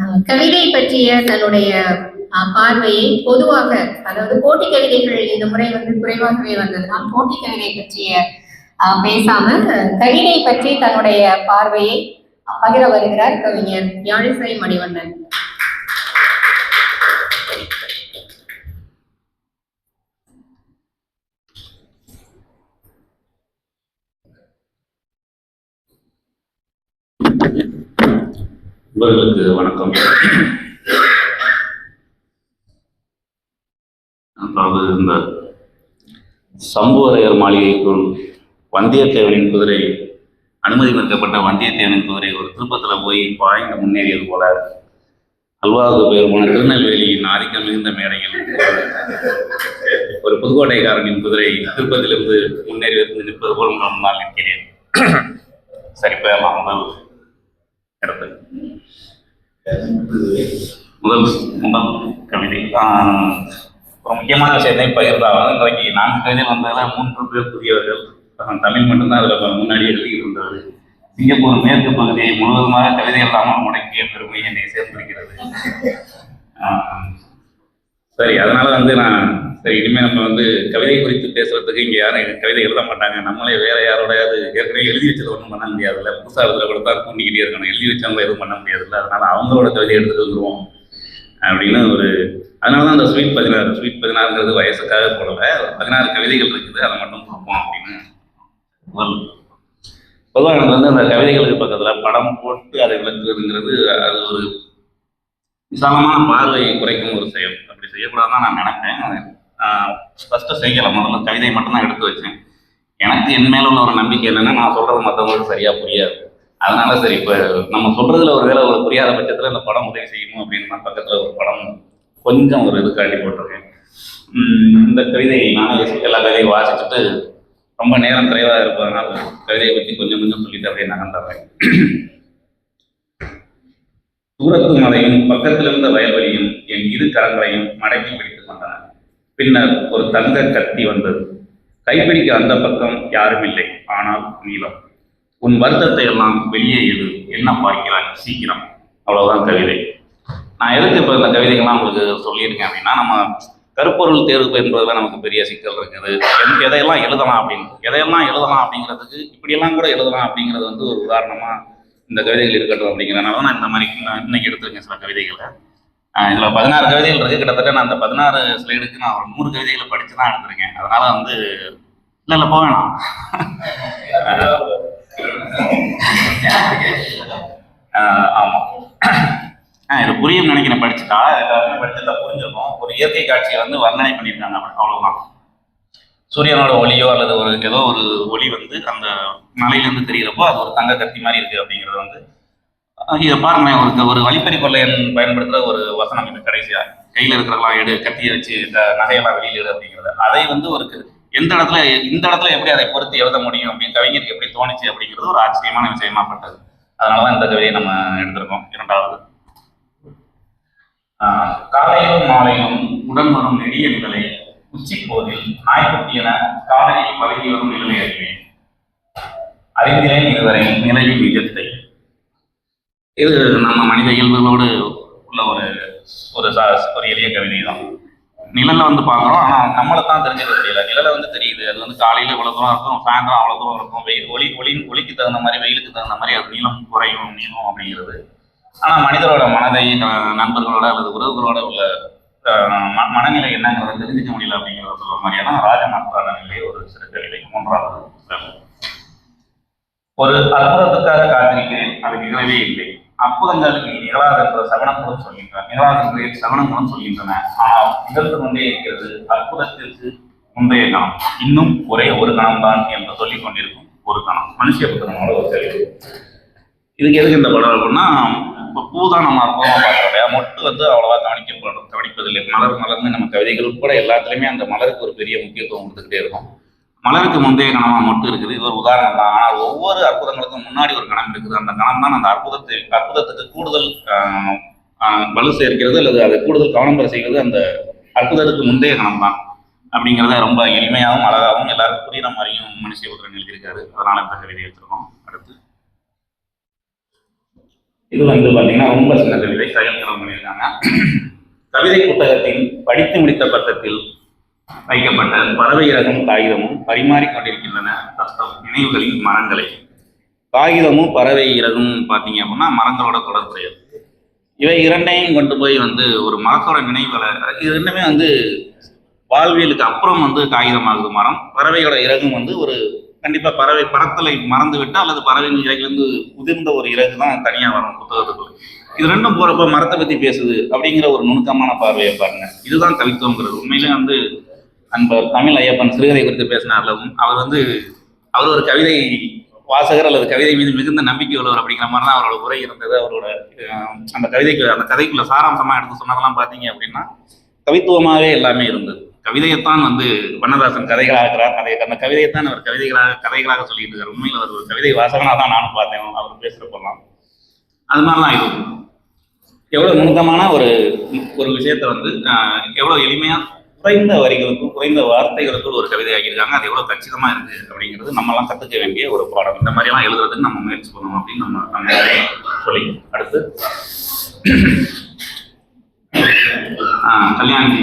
அஹ், கவிதை பற்றிய தன்னுடைய அஹ், பார்வையை பொதுவாக அதாவது போட்டி கவிதைகள் இந்த முறை வந்து குறைவாகவே வந்ததுனால் போட்டி கவிதை பற்றிய அஹ், பேசாம கவிதை பற்றி தன்னுடைய பார்வையை பகிர வருகிறார் கவிஞர் யாழிசை மணிவண்ணன். இவர்களுக்கு வணக்கம் அதாவது இந்த சம்புவரையர் மாளிகைக்குள் வந்தியத்தேவனின் குதிரை அனுமதி மறுக்கப்பட்ட வந்தியத்தேவனின் குதிரை ஒரு திருப்பத்தில் போய் பாய்ந்து முன்னேறியது போல. அல்வாவுக்கு பெயர் போன திருநெல்வேலியின் ஆதிக்கம் மிகுந்த மேடையில் ஒரு புதுக்கோட்டைக்காரனின் குதிரை திருப்பத்திலிருந்து முன்னேறி வந்து நிற்பது போல் நான் நாள் நிற்கிறேன். சரி போயிடலாம் இடத்துக்கு முதல் முதல் கவிதை. ஒரு முக்கியமான விஷயத்தை பகிர்ந்தாலும் இன்றைக்கு நான்கு கவிதைகள் வந்ததில் மூன்று பேர் புதியவர்கள். தமிழ் மட்டும்தான் அதில் முன்னாடி எழுதி சிங்கப்பூர் மேற்கு பகுதியை முழுவதுமாக கவிதை இல்லாமல் முடக்கிய பெருமை என்னை சேர்ந்திருக்கிறது சரி அதனால வந்து நான் சரி இனிமேல் நம்ம வந்து கவிதை குறித்து பேசுறதுக்கு இங்கே யாரும் கவிதை எழுத மாட்டாங்க. நம்மளே வேற யாரோடையாவது ஏற்கனவே எழுதி வச்சது ஒன்றும் பண்ண முடியாதுல்ல. புதுசாக எழுதுற கூட தான் தூண்டிக்கிட்டே இருக்கணும். எழுதி வச்சவங்க எதுவும் பண்ண முடியாதுல்ல. அதனால அவங்களோட கவிதை எடுத்துட்டு வந்துருவோம் அப்படின்னு ஒரு அதனால தான் அந்த ஸ்வீட் பதினாறு ஸ்வீட் பதினாறுங்கிறது வயசுக்காக போல பதினாறு கவிதைகள் இருக்குது. அதை மட்டும் பார்ப்போம் அப்படின்னு. ஒரு- பொதுவாக எனக்கு வந்து அந்த கவிதைகளுக்கு பக்கத்தில் படம் போட்டு அதை விளக்குறதுங்கிறது அது ஒரு விசாலமான பார்வையை குறைக்கும் ஒரு செயல். அப்படி செய்யக்கூடாதுன்னு தான் நான் நினைப்பேன். ஃபஸ்ட்டு செய்யலை. முதல்ல கவிதை மட்டும்தான் எடுத்து வச்சேன். எனக்கு என் மேல உள்ள ஒரு நம்பிக்கை என்னன்னா நான் சொல்றது மற்றவங்களுக்கு சரியா புரியாது. அதனால சரி இப்போ நம்ம சொல்றதுல ஒரு வேலை ஒரு புரியாத பட்சத்தில் இந்த படம் உதவி செய்யணும் அப்படின்னு நான் பக்கத்தில் ஒரு படம் கொஞ்சம் ஒரு இது காட்டி போட்டிருக்கேன். இந்த கவிதை நானே எல்லா கவிதையும் வாசிச்சுட்டு ரொம்ப நேரம் குறைவாக இருப்பதனால் கவிதையை பற்றி கொஞ்சம் கொஞ்சம் சொல்லிட்டு அப்படியே நகர்ந்துடுறேன். தூரத்து மலையும் பக்கத்திலிருந்த வயல்வெளியும் என் இரு கரங்களையும் மடக்கி பிடித்து பின்னர் ஒரு தங்க கத்தி வந்தது. கைப்பிடிக்க அந்த பக்கம் யாரும் இல்லை. ஆனால் நீளம் உன் வருத்தத்தை எல்லாம் வெளியே எடு. என்ன பார்க்கிறாய்? சீக்கிரம். அவ்வளவுதான் கவிதை. நான் எதுக்கு இப்போ இந்த கவிதைகள்லாம் உங்களுக்கு சொல்லியிருக்கேன் அப்படின்னா நம்ம கருப்பொருள் தேர்வு என்பதில் நமக்கு பெரிய சிக்கல் இருக்குது. எனக்கு எதையெல்லாம் எழுதலாம் அப்படின்னு. எதையெல்லாம் எழுதலாம் அப்படிங்கிறதுக்கு இப்படியெல்லாம் கூட எழுதலாம் அப்படிங்கிறது வந்து ஒரு உதாரணமாக இந்த கவிதைகள் இருக்கட்டும் அப்படிங்கிறனால நான் இந்த மாதிரி நான் இன்னைக்கு எடுத்திருக்கேன் சில கவிதைகளை. இதில் பதினாறு கவிதைகள் இருக்குது கிட்டத்தட்ட நான் அந்த பதினாறு ஸ்லைடுக்கு நான் ஒரு நூறு கவிதைகளை படித்து தான் எடுத்திருக்கேன் அதனால வந்து இல்லை இல்லை போக வேணாம். ஆமாம் இது புரியும் நினைக்கிறேன். படிச்சுட்டா எல்லாருமே படிச்சுட்டா புரிஞ்சிருக்கும். ஒரு இயற்கை காட்சியை வந்து வர்ணனை பண்ணியிருக்காங்க. அப்படி அவ்வளோதான் சூரியனோட ஒளியோ அல்லது ஒரு ஏதோ ஒரு ஒளி வந்து அந்த மலையிலேருந்து தெரிகிறப்போ அது ஒரு தங்க கத்தி மாதிரி இருக்குது அப்படிங்கிறது வந்து இதை பாருங்க ஒரு ஒரு வழிப்பறி கொள்ளையன் பயன்படுத்துகிற ஒரு வசனம் இது கடைசியா. கையில் இருக்கிறலாம் எடு கத்தியை வச்சு இந்த நகையெல்லாம் வெளியிடு எடு அப்படிங்கிறது. அதை வந்து ஒரு எந்த இடத்துல இந்த இடத்துல எப்படி அதை பொறுத்து எழுத முடியும் அப்படின்னு கவிஞருக்கு எப்படி தோணுச்சு அப்படிங்கிறது ஒரு ஆச்சரியமான விஷயமா பட்டது. அதனாலதான் இந்த கவிதையை நம்ம எடுத்திருக்கோம். இரண்டாவது ஆஹ் காலையிலும் மாலையிலும் உடன் வரும் நெடிய நிலை உச்சி போதில் நாய்க்குட்டி என காலையில் பழகி வரும் நிழலை அறிவேன். அறிந்தேன் இதுவரை நிலையில் நிஜத்தை. இது நம்ம மனித இயல்புகளோடு உள்ள ஒரு ஒரு ஒரு எளிய கவிதை தான். நிழலை வந்து பார்க்குறோம். ஆனால் நம்மளை தான் தெரிஞ்சுக்க முடியல. நிழலை வந்து தெரியுது. அது வந்து காலையில் இவ்வளோ தூரம் இருக்கும் சாயந்தரம் அவ்வளோ தூரம் இருக்கும். வெயில் ஒளி ஒளி ஒளிக்கு தகுந்த மாதிரி வெயிலுக்கு தகுந்த மாதிரி அது நீளம் குறையும் நீளம் அப்படிங்கிறது. ஆனால் மனிதரோட மனதை நண்பர்களோட அல்லது உறவுகளோட உள்ள மனநிலை என்னங்கிறத தெரிஞ்சுக்க முடியல அப்படிங்கிறத சொல்ற மாதிரியான ராஜமாற்றான நிலை ஒரு சிறு கவிதை மூன்றாவது ஒரு அற்புதத்துக்காக காத்திருக்கிறேன். அது நிகழவே இல்லை. அற்புதங்கள் இனி நிகழாதென்ற சவணங்களும் சொல்கின்றன. நிகழாதென்று சகனங்களும் சொல்கின்றன. ஆனால் நிகழ்ந்து கொண்டே இருக்கிறது அற்புதத்திற்கு முந்தைய கணம். இன்னும் ஒரே ஒரு கணம்தான் என்று சொல்லிக் கொண்டிருக்கும் ஒரு கணம். மனுஷ புத்தகமோட ஒரு தெளிவு இதுக்கு எதுக்கு இந்த படம் அப்படின்னா இப்போ பூ தான் நம்ம அற்புதமாக பார்க்குறோம் இல்லையா? மொட்டு வந்து அவ்வளோவா கவனிக்கப்படும் கவனிப்பதில்லை. மலர் மலர்ந்து நம்ம கவிதைகள் கூட எல்லாத்துலேயுமே அந்த மலருக்கு ஒரு பெரிய முக்கியத்துவம் கொடுத்துக்கிட்டே இருக்கும். மலருக்கு முந்தைய கணமாக மட்டும் இருக்குது. இது ஒரு உதாரணம் தான். ஆனால் ஒவ்வொரு அற்புதங்களுக்கும் முன்னாடி ஒரு கணம் இருக்குது. அந்த கணம் தான் அந்த அற்புதத்தை அற்புதத்துக்கு கூடுதல் வலு சேர்க்கிறது அல்லது அதை கூடுதல் கவனம் பெற செய்வது அந்த அற்புதத்துக்கு முந்தைய கணம் தான். அப்படிங்கிறத ரொம்ப எளிமையாகவும் அழகாகவும் எல்லாருக்கும் புரியுற மாதிரியும் மனுஷ உதரன் எழுதியிருக்காரு. அதனால இந்த கவிதை எடுத்துருக்கோம். அடுத்து. இது வந்து பார்த்தீங்கன்னா ரொம்ப சின்ன கவிதை. கையெழுத்தம் பண்ணியிருக்காங்க கவிதை புத்தகத்தின் படித்து முடித்த பக்கத்தில் வைக்கப்பட்ட பறவை இறகும் காகிதமும் பரிமாறிக்கொண்டிருக்கின்றன. தத்தம் நினைவுகளின் மரங்களை. காகிதமும் பறவை இறகும் பார்த்தீங்க அப்படின்னா மரங்களோட தொடர்புடையது. இவை இரண்டையும் கொண்டு போய் வந்து ஒரு மரத்தோட நினைவுகளை இது ரெண்டுமே வந்து வாழ்வியலுக்கு அப்புறம் வந்து காகிதமாகுது மரம். பறவையோட இறகும் வந்து ஒரு கண்டிப்பா பறவை பறத்தலை மறந்து விட்டு அல்லது பறவையின் இறகுலேருந்து உதிர்ந்த ஒரு இறகு தான் தனியாக வரும் புத்தகத்துக்குள்ள. இது ரெண்டும் போகிறப்ப மரத்தை பத்தி பேசுது அப்படிங்கிற ஒரு நுணுக்கமான பார்வையை பாருங்க. இதுதான் கவித்துவங்கிறது. உண்மையிலே வந்து அன்பர் தமிழ் ஐயப்பன் சிறுகதை குறித்து பேசினார்லவும் அவர் வந்து அவர் ஒரு கவிதை வாசகர் அல்லது கவிதை மீது மிகுந்த நம்பிக்கை உள்ளவர் அப்படிங்கிற மாதிரி தான் அவரோட உரை இருந்தது. அவரோட அந்த கவிதைக்கு அந்த கதைக்குள்ள சாராம்சமாக எடுத்து சொன்னதெல்லாம் பார்த்தீங்க அப்படின்னா கவித்துவமாகவே எல்லாமே இருந்தது. கவிதையைத்தான் வந்து வண்ணதாசன் கதைகளாகிறார் அதை அந்த கவிதையைத்தான் அவர் கவிதைகளாக கதைகளாக சொல்லிட்டு இருக்கார். உண்மையில் அவர் ஒரு கவிதை வாசகனாக தான் நானும் பார்த்தேன். அவர் பேசுகிறப்பெல்லாம் அது மாதிரிலாம் இது எவ்வளோ நுணுக்கமான ஒரு ஒரு விஷயத்த வந்து எவ்வளோ எளிமையாக குறைந்த வரிகளுக்கும் குறைந்த வார்த்தைகளுக்கும் ஒரு கவிதை ஆகியிருக்காங்க அது எவ்வளோ கச்சிதமாக இருக்கு அப்படிங்கிறது நம்மலாம் கற்றுக்க வேண்டிய ஒரு பாடம். இந்த மாதிரிலாம் எழுதுறதுக்கு நம்ம முயற்சி பண்ணணும் அப்படின்னு நம்ம நம்ம சொல்லி அடுத்து. ஆஹ், கல்யாண்ஜி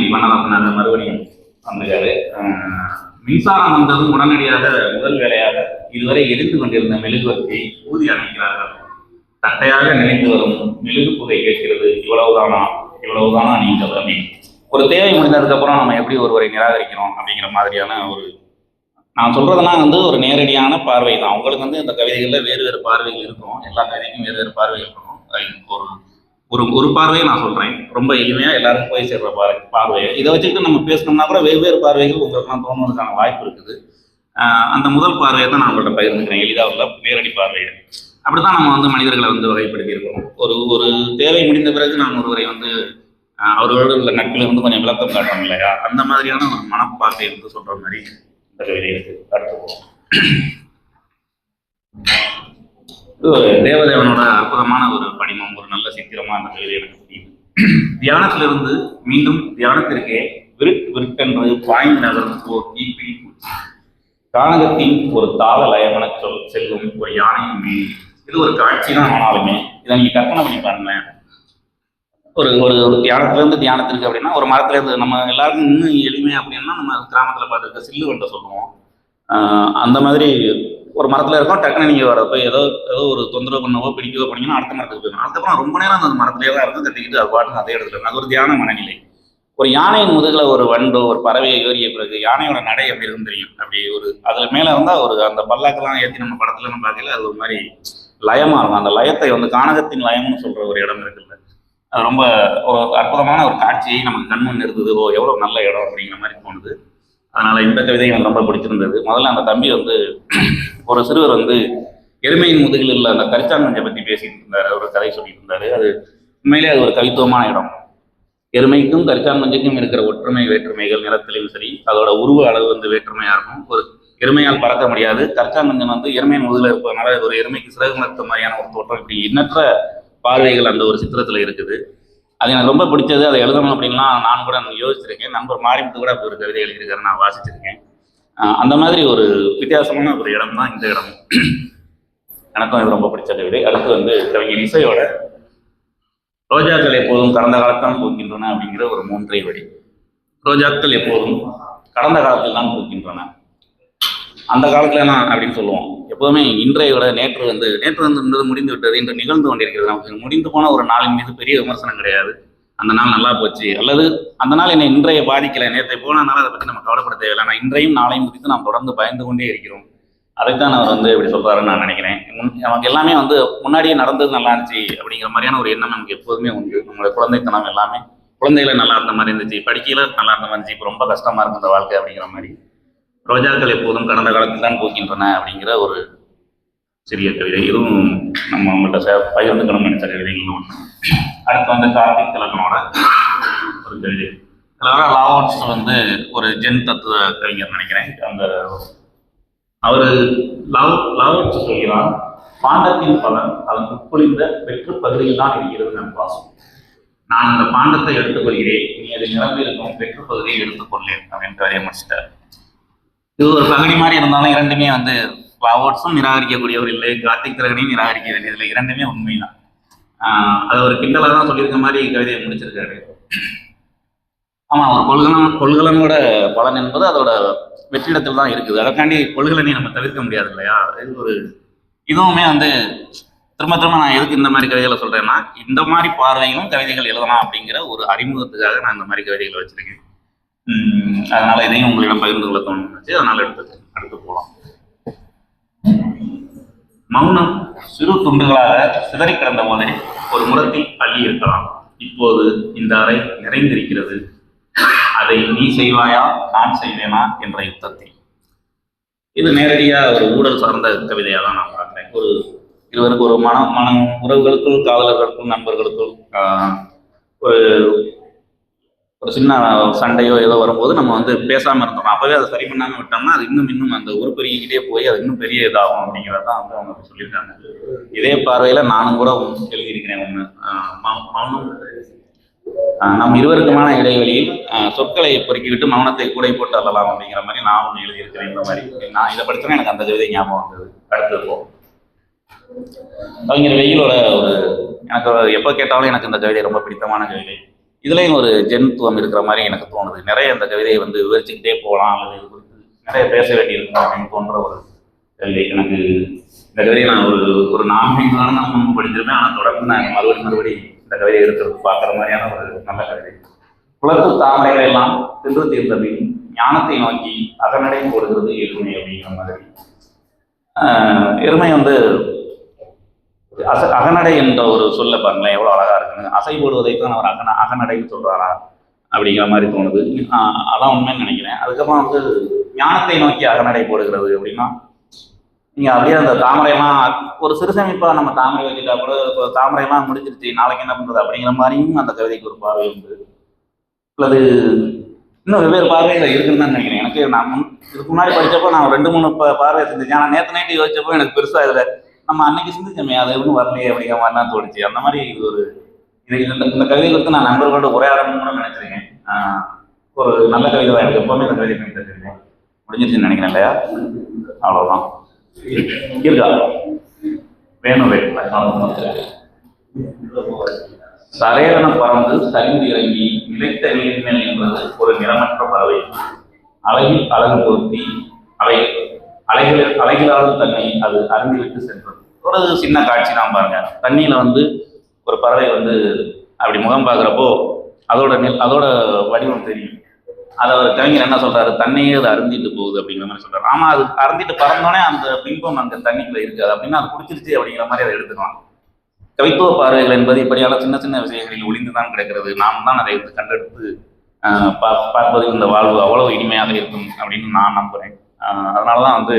மறுபடியும் வந்துட்டாரு மின்சாரம் வந்ததும் உடனடியாக முதல் வேலையாக இதுவரை எரிந்து கொண்டிருந்த மெழுகுவர்த்தியை ஊதி அணைக்கிறார்கள். தட்டையாக நினைந்து வரும் மெழுகு புகை கேட்கிறது இவ்வளவுதானா? இவ்வளவுதானா நீங்கள் அப்படின்னு ஒரு தேவை முடிந்ததுக்கப்புறம் நம்ம எப்படி ஒருவரை நிராகரிக்கிறோம் அப்படிங்கிற மாதிரியான ஒரு நான் சொல்கிறதுனா வந்து ஒரு நேரடியான பார்வை தான் அவங்களுக்கு வந்து இந்த கவிதைகளில் வேறு வேறு பார்வைகள் இருக்கும். எல்லா கவிதைக்கும் வேறு வேறு பார்வைகள் இருக்கும். ஒரு ஒரு ஒரு பார்வையை நான் சொல்கிறேன் ரொம்ப எளிமையாக எல்லாருக்கும் போய் சேர்ற பார்வை பார்வையை இதை வச்சுக்கிட்டு நம்ம பேசணும்னா கூட வெவ்வேறு பார்வைகள் உங்களுக்குலாம் தோணுவதற்கான வாய்ப்பு இருக்குது. அந்த முதல் பார்வையை தான் நான் உங்கள்கிட்ட பகிர்ந்துக்கிறேன். எளிதாக உள்ள நேரடி பார்வையை அப்படித்தான் நம்ம வந்து மனிதர்களை வந்து வகைப்படுத்தியிருக்கோம் ஒரு ஒரு தேவை முடிந்த பிறகு நாம் ஒருவரை வந்து அவர்களோடு உள்ள நட்பில் வந்து கொஞ்சம் விளக்கம் காட்டணும் இல்லையா? அந்த மாதிரியான ஒரு மனப்பாட்டை வந்து சொல்ற மாதிரி இந்த கவிதை இருக்கு. அடுத்து தேவதேவனோட அற்புதமான ஒரு படிமம் ஒரு நல்ல சித்திரமா அந்த கவிதை எனக்கு புரியுது. தியானத்திலிருந்து மீண்டும் தியானத்திற்கே விருட் விருட்டென்று பாய்ந்து நகரும் ஓர் பூச்சி. கானகத்தின் ஒரு தாள லயமென சொல் செல்லும் ஒரு யானையின் மீன் இது ஒரு காட்சி தான் ஆனாலுமே இதை நீங்க கற்பனை பண்ணி பாருங்களேன். ஒரு ஒரு தியானத்துலேருந்து தியானத்திற்கு அப்படின்னா ஒரு மரத்துலேருந்து நம்ம எல்லாருக்கும் இன்னும் எளிமை அப்படின்னா நம்ம கிராமத்தில் பார்த்துருக்க சில்லு வண்டை சொல்லுவோம். அந்த மாதிரி ஒரு மரத்தில் இருக்கோம் டக்குன்னு நீங்கள் வரப்போ ஏதோ ஏதோ ஒரு தொந்தரவு பண்ணவோ பிடிக்கவோ பண்ணீங்கன்னா அடுத்த மரத்துக்கு போயிடும் அதுக்கப்புறம் ரொம்ப நேரம் அந்த மரத்துலேயே தான் இருந்து கட்டிக்கிட்டு அது பாட்டு அதே இடத்துல அது ஒரு தியான மனநிலை. ஒரு யானையின் முதுகில் ஒரு வண்டோ ஒரு பறவையை ஏறிய பிறகு யானையோட நடை எப்படி இருக்கும் தெரியும். அப்படி ஒரு அதில் மேலே இருந்தால் ஒரு அந்த பல்லாக்கெல்லாம் ஏற்றி நம்ம படத்தில் நம்ம பார்க்கல அது ஒரு மாதிரி லயமாக இருக்கும். அந்த லயத்தை வந்து கானகத்தின் லயம்னு சொல்கிற ஒரு இடம் இருக்குல்ல ரொம்ப ஒரு அற்புதமான ஒரு காட்சியை நமக்கு கண்முன் இருந்தது ஓ எவ்வளோ நல்ல இடம் அப்படிங்கிற மாதிரி தோணுது. அதனால் இந்த கவிதை எனக்கு ரொம்ப பிடிச்சிருந்தது. முதல்ல அந்த தம்பி வந்து ஒரு சிறுவர் வந்து எருமையின் முதுகில் உள்ள அந்த கரிச்சாங்கஞ்சை பற்றி பேசிட்டு இருந்தார். ஒரு கதை சொல்லிட்டு இருந்தார். அது உண்மையிலே அது ஒரு கவித்துவமான இடம். எருமைக்கும் கரிச்சாங்கஞ்சுக்கும் இருக்கிற ஒற்றுமை வேற்றுமைகள் நிறத்திலையும் சரி அதோட உருவ அளவு வந்து வேற்றுமையாக இருக்கும். ஒரு எருமையால் பறக்க முடியாது. கரிச்சாங்கஞ்சன் வந்து எருமையின் முதுகில் இருப்பதனால ஒரு எருமைக்கு சிறகு மருத்துவ மாதிரியான ஒரு தோற்றம். இப்படி எண்ணற்ற பார்வைகள் அந்த ஒரு சித்திரத்தில் இருக்குது. அது எனக்கு ரொம்ப பிடிச்சது. அதை எழுதணும் அப்படின்லாம் நான் கூட யோசிச்சிருக்கேன். நண்பர் மாரிமுத்து கூட அப்படி ஒரு கவிதை எழுதியிருக்காரு. நான் வாசிச்சிருக்கேன். அந்த மாதிரி ஒரு வித்தியாசமான ஒரு இடம் தான் இந்த இடம். எனக்கும் இது ரொம்ப பிடிச்ச கவிதை. அடுத்து வந்து கவிஞர் இசையோட ரோஜாக்கள் எப்போதும் கடந்த காலத்தான் போகின்றன அப்படிங்கிற ஒரு மூன்றை வழி ரோஜாக்கள் எப்போதும் கடந்த காலத்தில் தான் போகின்றன அந்த காலத்துல நான் அப்படின்னு சொல்லுவோம். எப்போதுமே இன்றைய விட நேற்று வந்து நேற்று வந்து முடிந்து விட்டது இன்று நிகழ்ந்து கொண்டிருக்கிறது. நமக்கு முடிந்து போன ஒரு நாளின் மீது பெரிய விமர்சனம் கிடையாது. அந்த நாள் நல்லா போச்சு. அல்லது அந்த நாள் என்னை இன்றைய பாதிக்கல. நேற்றை போனதுனால அதை பற்றி நம்ம கவலைப்பட தேவையில்லை. ஆனால் இன்றையும் நாளையும் குறித்து நாம் தொடர்ந்து பயந்து கொண்டே இருக்கிறோம். அதைத்தான் அவர் வந்து இப்படி சொல்றாருன்னு நான் நினைக்கிறேன். முன்- நமக்கு எல்லாமே வந்து முன்னாடியே நடந்தது நல்லா இருந்துச்சு அப்படிங்கிற மாதிரியான ஒரு எண்ணம் நமக்கு எப்போதுமே உண்டு. நம்மளோட குழந்தைத்தனம் எல்லாமே குழந்தைகள நல்லா இருந்த மாதிரி இருந்துச்சு. படிக்கையில நல்லா இருந்த மாதிரி இருந்துச்சு. இப்போ ரொம்ப கஷ்டமா இருக்கும் இந்த வாழ்க்கை அப்படிங்கிற மாதிரி. ரோஜாக்கள் எப்போதும் கடந்த காலத்தில் தான் பூக்கின்றன அப்படிங்கிற ஒரு சிறிய கவிதை. இதுவும் நம்ம அவங்கள்ட்ட சே பகிர்ந்துக்கணும்னு நினைச்ச கவிதைகள் ஒன்று அடுத்து வந்து கார்த்திக் திலகனோட ஒரு கவிதை. இதில் லாவோட்ஸ் வந்து ஒரு ஜென் தத்துவ கவிஞர் நினைக்கிறேன். அந்த அவர் லாவ் லாவோட்ஸ் சொல்கிறார் பாண்டத்தின் பலன் அதன் உட்பொழிந்த பெற்று பகுதியில் தான் இருக்கிறது நம் பாசம். நான் அந்த பாண்டத்தை எடுத்துக்கொள்கிறேன். நீ அதை நிரம்பி இருக்கும் பகுதியை எடுத்துக்கொள்ளேன் அப்படின்னு கவிதையை முடிச்சிட்டார். இது ஒரு பகுதி மாதிரி இருந்தாலும் இரண்டுமே வந்து லாவோட்ஸும் நிராகரிக்கக்கூடியவர் இல்லை கார்த்திக் திரகனையும் நிராகரிக்க வேண்டியதில்லை. இரண்டுமே உண்மைதான். ஆஹ் அது ஒரு கிண்டலாக தான் சொல்லியிருக்க மாதிரி கவிதையை முடிச்சிருக்காரு. ஆமா ஒரு கொள்கலன் கொள்கலனோட பலன் என்பது அதோட வெற்றிடத்தில் தான் இருக்குது. அதற்காண்டி கொள்கலனை நம்ம தவிர்க்க முடியாது இல்லையா? இது ஒரு இதுவுமே வந்து திரும்ப திரும்ப நான் எதுக்கு இந்த மாதிரி கவிதைகளை சொல்றேன்னா இந்த மாதிரி பார்வையிலும் கவிதைகள் எழுதலாம் அப்படிங்கிற ஒரு அறிமுகத்துக்காக நான் இந்த மாதிரி கவிதைகளை வச்சுருக்கேன். அதனால இதையும் உங்களிடம் பகிர்ந்து கொள்ள தோணுச்சு அதனால எடுத்து அடுத்து போகலாம் மௌனம் சிறு துண்டுகளாக சிதறி கிடந்த போதே ஒரு முரத்தில் பள்ளி இருக்கலாம். இப்போது இந்த அறை நிறைந்திருக்கிறது. அதை நீ செய்வாயா நான் செய்வேனா என்ற யுத்தத்தை இது நேரடியா ஒரு ஊழல் சார்ந்த கவிதையாக தான் நான் பார்க்குறேன். ஒரு இருவருக்கு ஒரு மன மன உறவுகளுக்குள் காதலர்களுக்கும் நண்பர்களுக்கும் ஒரு ஒரு சின்ன சண்டையோ ஏதோ வரும்போது நம்ம வந்து பேசாமல் இருந்தோம். அப்போவே அதை சரி பண்ணாமல் விட்டோம்னா அது இன்னும் இன்னும் அந்த உருப்பெருகிக்கிட்டே போய் அது இன்னும் பெரிய இதாகும் அப்படிங்கிறத வந்து அவங்க சொல்லியிருக்காங்க. இதே பார்வையில் நானும் கூட எழுதியிருக்கிறேன் ஒன்று மௌனம். நம் இருவருக்குமான இடைவெளியில் சொற்களை பொறுக்கிவிட்டு மௌனத்தை கூடை போட்டு அல்லலாம் அப்படிங்கிற மாதிரி நான் ஒன்று எழுதியிருக்கிறேன் இந்த மாதிரி. நான் இதை படிச்சோன்னா எனக்கு அந்த கவிதை ஞாபகம் வந்தது. அடுத்தது போ. கவிஞர் வெயிலோட ஒரு எனக்கு எப்போ கேட்டாலும் எனக்கு இந்த கவிதை ரொம்ப பிடித்தமான கவிதை. இதுலேயும் ஒரு ஜென்துவம் இருக்கிற மாதிரி எனக்கு தோணுது. நிறைய இந்த கவிதையை வந்து விவரிச்சுக்கிட்டே போகலாம். அல்லது இது குறித்து நிறைய பேச வேண்டியிருக்கும் அப்படின்னு தோன்ற ஒரு கவிதை எனக்கு இந்த கவிதையை நான் ஒரு ஒரு நான்கு நாள் முன்பு படிச்சிருப்பேன் ஆனால் தொடர்ந்து நான் மறுபடி மறுபடி இந்த கவிதையை எடுத்துருக்கு பார்க்குற மாதிரியான ஒரு நல்ல கவிதை. குளத்து தாமரைகள் எல்லாம் தின்று தீர்ந்த பின் ஞானத்தை நோக்கி அகநடை போடுகிறது எருமை அப்படிங்கிற மாதிரி. எருமை வந்து அச அகநடை என்ற ஒரு சொல்ல பாருங்களேன் எவ்வளோ அழகாக இருக்குன்னு. அசை போடுவதை தான் அவர் அகன அகநடைன்னு சொல்கிறாரா அப்படிங்கிற மாதிரி தோணுது. அதான் உண்மைன்னு நினைக்கிறேன். அதுக்கப்புறம் வந்து ஞானத்தை நோக்கி அகநடை போடுகிறது அப்படின்னா நீங்கள் அப்படியே அந்த தாமரையெல்லாம் ஒரு சிறுசமிப்பாக நம்ம தாமரை வச்சுட்டா கூட இப்போ தாமரையெல்லாம் முடிஞ்சிருச்சு நாளைக்கு என்ன பண்ணுறது அப்படிங்கிற மாதிரியும் அந்த கவிதைக்கு ஒரு பார்வை உண்டு. அல்லது இன்னும் வெவ்வேறு பார்வைகள் இருக்குன்னு தான் நினைக்கிறேன். எனக்கு நான் முன் இதுக்கு முன்னாடி படிச்சப்போ நான் ரெண்டு மூணு பார்வை செஞ்சேன். ஆனால் நேற்று நைட்டு யோசிச்சப்போ எனக்கு பெருசாக இதில் நம்ம அன்னைக்கு சிந்திச்சோமே அதை ஒன்றும் வரலையே அப்படிங்கிற மாதிரி தான் தோணுச்சு. அந்த மாதிரி இது ஒரு இது இந்த இந்த கவிதை வந்து நான் நண்பர்களோட உரையாடணும்னு நினைச்சிருக்கேன். ஒரு நல்ல கவிதை தான் எனக்கு எப்பவுமே இந்த கவிதை பண்ணிட்டு முடிஞ்சிருச்சுன்னு நினைக்கிறேன் இல்லையா? அவ்வளோதான் இருக்கா? வேணும் வேணும். சரையென பறந்து சரிந்து இறங்கி நிலைத்த நீரில் என்பது ஒரு நிறமற்ற பறவை. அழகில் அழகு பொருத்தி அவை அலைகள் அலைகளாலும் தன்னை அது அருந்திவிட்டு சென்றது. ஒரு சின்ன காட்சி தான் பாருங்க. தண்ணியில வந்து ஒரு பறவை வந்து அப்படி முகம் பார்க்குறப்போ அதோட நெல் அதோட வடிவம் தெரியும். அதை அவர் கவிஞர் என்ன சொல்றாரு? தண்ணியே அது அருந்திட்டு போகுது அப்படிங்கிற மாதிரி சொல்றாரு. ஆமா அது அருந்திட்டு பறந்தோடனே அந்த பிம்பம் அந்த தண்ணிக்குள்ள இருக்காது. அப்படின்னா அது குடிச்சிருச்சு அப்படிங்கிற மாதிரி அதை எடுத்துக்கலாம். கவித்துவ பார்வைகள் என்பது இப்படியான சின்ன சின்ன விஷயங்களில் ஒளிந்து தான் கிடக்கிறது. நாம் தான் அதை எடுத்து கண்டெடுத்து பா- பார்ப்பது இந்த வாழ்வு அவ்வளவு இனிமையாக இருக்கும் அப்படின்னு நான் நம்புறேன். அதனால தான் வந்து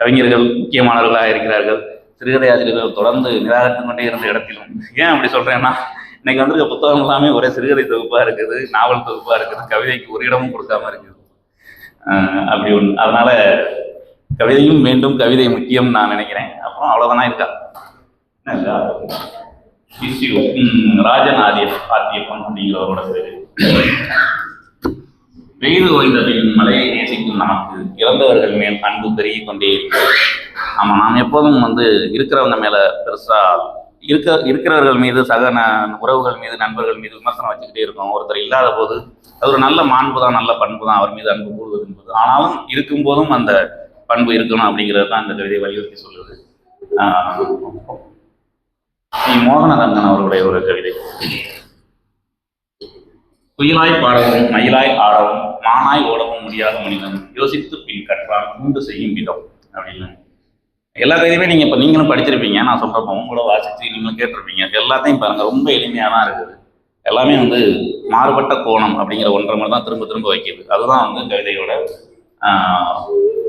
கவிஞர்கள் முக்கியமானவர்களாக இருக்கிறார்கள். சிறுகதை ஆசிரியர்கள் தொடர்ந்து நிராகரித்து கொண்டே இருந்த இடத்திலும் ஏன் அப்படி சொல்கிறேன்னா இன்னைக்கு வந்திருக்க புத்தகம் எல்லாமே ஒரே சிறுகதை தொகுப்பாக இருக்குது நாவல் தொகுப்பாக இருக்குது கவிதைக்கு ஒரு இடமும் கொடுக்காம இருக்குது. அப்படி ஒன்று அதனால கவிதையும் மீண்டும் கவிதை முக்கியம் நான் நினைக்கிறேன். அப்புறம் அவ்வளோதானா இருக்கா? ராஜன் ஆதிய ஆத்தியப்பன் அப்படிங்கிறவரோட பேர். வெயில் ஓய்ந்ததில் மலையை நேசிக்கும் நமக்கு இறந்தவர்கள் மேல் அன்பு பெருகி கொண்டே இருக்கிறது. ஆமா நாம் எப்போதும் வந்து இருக்கிறவங்க மேல பெருசா இருக்க இருக்கிறவர்கள் மீது சக உறவுகள் மீது நண்பர்கள் மீது விமர்சனம் வச்சுக்கிட்டே இருக்கோம். ஒருத்தர் இல்லாத போது அது ஒரு நல்ல மாண்பு தான் நல்ல பண்பு தான் அவர் மீது அன்பு கூடுவது என்பது. ஆனாலும் இருக்கும் போதும் அந்த பண்பு இருக்கணும் அப்படிங்கிறது தான் இந்த கவிதை வலியுறுத்தி சொல்லுது. ஆஹ் ஸ்ரீ மோகனரங்கன் அவர்களுடைய ஒரு கவிதை. குயிலாய் பாடவும் மயிலாய் ஆடவும் மானாய் ஓடவும் முடியாத மனிதன் யோசித்து பின் கற்றான் உண்டு செய்யும் விதம் அப்படின்னு. எல்லா கதையுமே நீங்க இப்ப நீங்களும் படிச்சிருப்பீங்க. நான் சொல்றப்போ கூட வாசிச்சு நீங்களும் கேட்டிருப்பீங்க. எல்லாத்தையும் பாருங்க. ரொம்ப எளிமையா தான் இருக்குது. எல்லாமே வந்து மாறுபட்ட கோணம் அப்படிங்கிற ஒன்றரை மாதிரி தான் திரும்ப திரும்ப வைக்கிது. அதுதான் வந்து கவிதையோட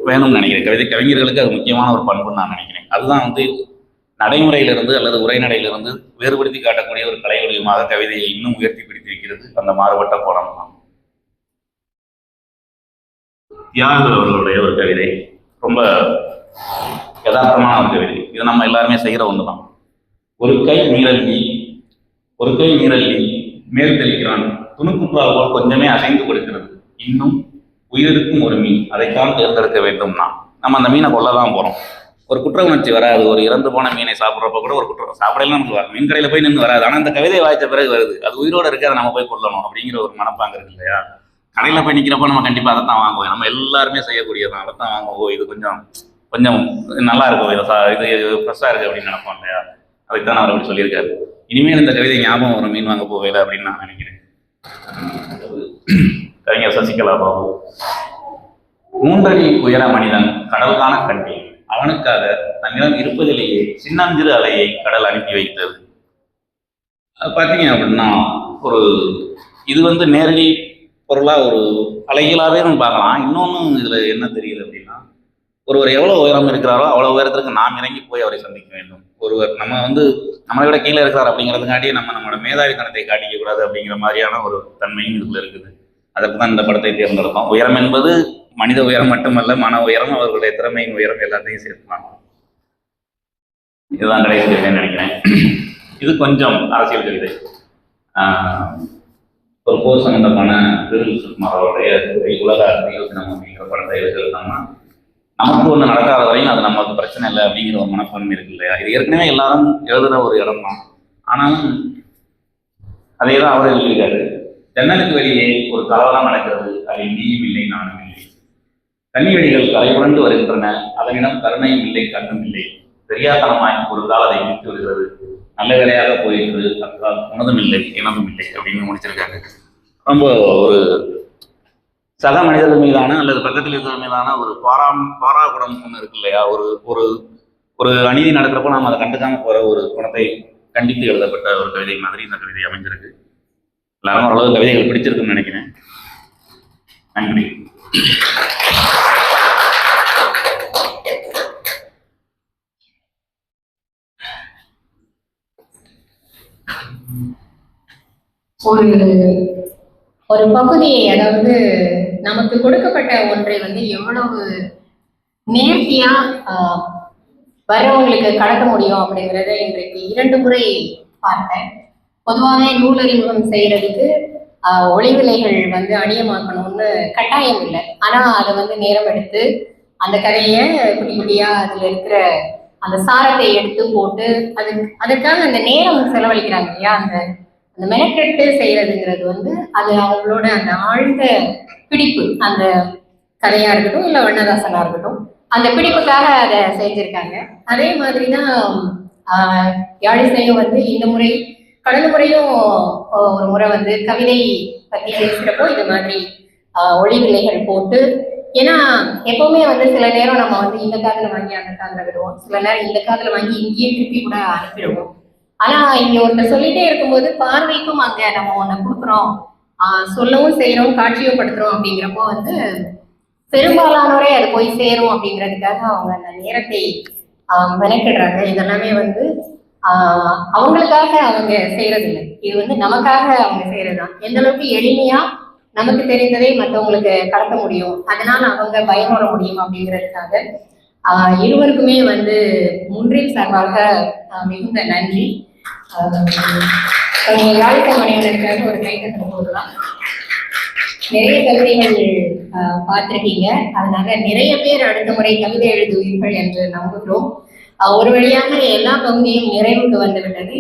வேணும்னு நினைக்கிறேன். கவிதை கவிஞர்களுக்கு அது முக்கியமான ஒரு பண்புன்னு நான் நினைக்கிறேன். அதுதான் வந்து நடைமுறையிலிருந்து அல்லது உரைநடையிலிருந்து வேறுபடுத்தி காட்டக்கூடிய ஒரு கலை வடிவமாக கவிதையை இன்னும் உயர்த்தி பிடித்திருக்கிறது அந்த மாறுபட்ட கோணம் தான். அவர்களுடைய ஒரு கவிதை. ரொம்ப யதார்த்தமான ஒரு கவிதை. இது நம்ம எல்லாருமே செய்கிற ஒன்று தான் ஒரு கை நீரல்லி ஒரு கை நீரல்லி மேல் தெளிக்கிறான். துணுக்குப்பா போல் கொஞ்சமே அசைந்து கொடுக்கிறது. இன்னும் உயிருக்கும் ஒரு மீன். அதைத்தான் தேர்ந்தெடுக்க வேண்டும் நான். நம்ம அந்த மீனை கொள்ள தான் போகிறோம் ஒரு குற்ற உணர்ச்சி வராது. ஒரு இறந்து போன மீனை சாப்பிட்றப்ப கூட ஒரு குற்றம். சாப்பிடலாம் நமக்கு வரும் மீன் கடையில் போய் நின்று வராது. ஆனால் அந்த கவிதை வாய்ச்ச பிறகு வருது. அது உயிரோடு இருக்கு அதை நம்ம போய் கொள்ளணும் அப்படிங்கிற ஒரு மனப்பாங்க இருக்கு இல்லையா? கடையில் போய் நிற்கிறப்ப நம்ம கண்டிப்பாக அதை தான் வாங்குவோம். நம்ம எல்லாருமே செய்யக்கூடியதான் அதை தான் வாங்குவோம். ஓ, இது கொஞ்சம் கொஞ்சம் நல்லா இருக்கும். இது இது ஃப்ரெஷ்ஷாக இருக்குது அப்படின்னு நினைப்போம் இல்லையா? அதுக்கு தான் அவர் அப்படி சொல்லியிருக்காரு. இனிமேல் இந்த கவிதை ஞாபகம் வரும். மீன் வாங்க போகல அப்படின்னு நான் நினைக்கிறேன். கவிஞர் சசிகலா பாபு. மூன்றடி உயர மனிதன் கடல் காண கண்டேன் அவனுக்காக தன்னிடம் இருப்பதிலேயே சின்னஞ்சிறு அலையை கடல் அனுப்பி வைத்தது. அது பார்த்தீங்க அப்படின்னா ஒரு இது வந்து நேரடி பொருளாக ஒரு அலைகளாகவே நம்ம பார்க்கலாம். இன்னொன்று இதில் என்ன தெரியுது அப்படின்னா ஒருவர் எவ்வளோ உயரம் இருக்கிறாரோ அவ்வளோ உயரத்திற்கு நாம் இறங்கி போய் அவரை சந்திக்க வேண்டும். ஒருவர் நம்ம வந்து நம்மளை விட கீழே இருக்கிறார் அப்படிங்கிறதுக்காண்டி நம்ம நம்மளோட மேதாவித்தனத்தை காட்டிக்க கூடாது அப்படிங்கிற மாதிரியான ஒரு தன்மையும் இதுக்குள்ள இருக்குது. அதற்கு தான் இந்த படத்தை தேர்ந்தெடுப்போம் உயரம் என்பது மனித உயரம் மட்டுமல்ல மன உயரம் அவர்களுடைய திறமையின் உயரம் எல்லாத்தையும் சேர்த்துலாம் இதுதான் கடைசி நினைக்கிறேன். இது கொஞ்சம் அரசியல் கவிதை. ஆஹ் ஒரு போர் சம்பந்தமான திருவில் சுகுமார் அவருடைய உலக அரசியல் தினம் அப்படிங்கிற படத்தை எழுதியிருந்தோம்னா நமக்கு ஒன்று நடக்காத வரையும் அது நமக்கு பிரச்சனை இல்லை அப்படிங்கிற ஒரு மனப்பான்மை இருக்கு இல்லையா? இது ஏற்கனவே எல்லாரும் எழுதுகிற ஒரு இடம் தான். ஆனாலும் அதே தான் அவர் எழுதியிருக்காரு. ஜன்னலுக்கு வெளியே ஒரு கலவரம் நடக்கிறது. அதில் நீயும் இல்லை நானும் இல்லை. கன்னிவெடிகள் கலைபுரண்டு வருகின்றன. அதனிடம் கருணையும் இல்லை கண்ணும் இல்லை. பெரியாத்தனமாய் ஒரு அதை இழுத்து விடுகிறது. நல்ல வேலையாக போயிட்டு அன்றால் உனதும் இல்லை எனதும் இல்லை அப்படின்னு முடிச்சிருக்காரு. ரொம்ப ஒரு சக மனிதர்கள் மீதான அல்லது பக்கத்தில் இருக்கிற மீதான ஒரு பாராம் குணம் ஒன்று இருக்கு இல்லையா? ஒரு ஒரு ஒரு அநீதி நடக்கிறப்போ நாம் அதை கண்டுக்காம போற ஒரு குணத்தை கண்டித்து எழுதப்பட்ட ஒரு கவிதை மாதிரி இந்த கவிதை அமைஞ்சிருக்கு. எல்லாரும் ஓரளவு கவிதைகள் பிடிச்சிருக்குன்னு நினைக்கிறேன். நன்றி. ஒரு ஒரு பகுதியை அதாவது நமக்கு கொடுக்கப்பட்ட ஒன்றை வந்து எவ்வளவு நேர்த்தியா ஆஹ், வர்றவங்களுக்கு கடத்த முடியும் அப்படிங்கிறத இன்றைக்கு இரண்டு முறை பார்த்தேன். பொதுவாகவே நூலறிமுகம் செய்யறதுக்கு ஆஹ், ஒளிவிலைகள் வந்து ஒன்று கட்டாயம் இல்லை ஆனால் அதை வந்து நேரம் எடுத்து அந்த கதையை குட்டி குட்டியாக அதில் இருக்கிற அந்த சாரத்தை எடுத்து போட்டு அதுக்கு அதுக்காக அந்த நேரம் செலவழிக்கிறாங்க இல்லையா? அந்த அந்த மெனக்கெட்டு செய்யறதுங்கிறது வந்து அது அவங்களோட அந்த ஆழ்ந்த பிடிப்பு அந்த கதையா இருக்கட்டும் இல்லை வண்ணதாசனா இருக்கட்டும் அந்த பிடிப்புக்காக அதை செஞ்சிருக்காங்க. அதே மாதிரி தான் யாழிசையும் வந்து இந்த முறை கடந்த முறையும் ஒரு முறை வந்து கவிதை பற்றி பேசுகிறப்போ இந்த மாதிரி ஆஹ், ஒளிவிலைகள் போட்டு ஏன்னா எப்பவுமே வந்து சில நேரம் நம்ம வந்து இந்த காதுல வாங்கி அந்த காதுல விடுவோம். சில நேரம் இந்த காதுல வாங்கி இங்கேயே திருப்பி கூட அனுப்பிடுவோம். ஆனா இங்க ஒருத்தர் சொல்லிட்டே இருக்கும்போது பார்வைக்கும் அங்க நம்ம ஒண்ணு கொடுக்குறோம். சொல்லவும் செய்யறோம் காட்சியும் படுத்துறோம் அப்படிங்கிறப்போ வந்து பெரும்பாலானோரே அது போய் சேரும் அப்படிங்கிறதுக்காக அவங்க அந்த நேரத்தை ஆஹ் மெனக்கிடுறாங்க. இதெல்லாமே வந்து ஆஹ் அவங்களுக்காக அவங்க செய்யறது இல்லை இது வந்து நமக்காக அவங்க செய்யறதுதான் எந்த அளவுக்கு எளிமையா நமக்கு தெரிந்ததை மற்றவங்களுக்கு கடத்த முடியும். அதனால அவங்க பயமுற முடியும் அப்படிங்கிறதுக்காக ஆஹ் இருவருக்குமே வந்து முன்றில் சார்பாக மிகுந்த நன்றி. யாழ்ப்பாண மணிவனுக்காக ஒரு கைத்தட்டல் போடலாம் நிறைய கவிதைகள் ஆஹ் பார்த்திருக்கீங்க. அதனால நிறைய பேர் அடுத்த முறை கவிதை எழுதுவீர்கள் என்று நம்புகிறோம். ஒரு வழியாக எல்லா பகுதியும் நிறைவுக்கு வந்துவிட்டது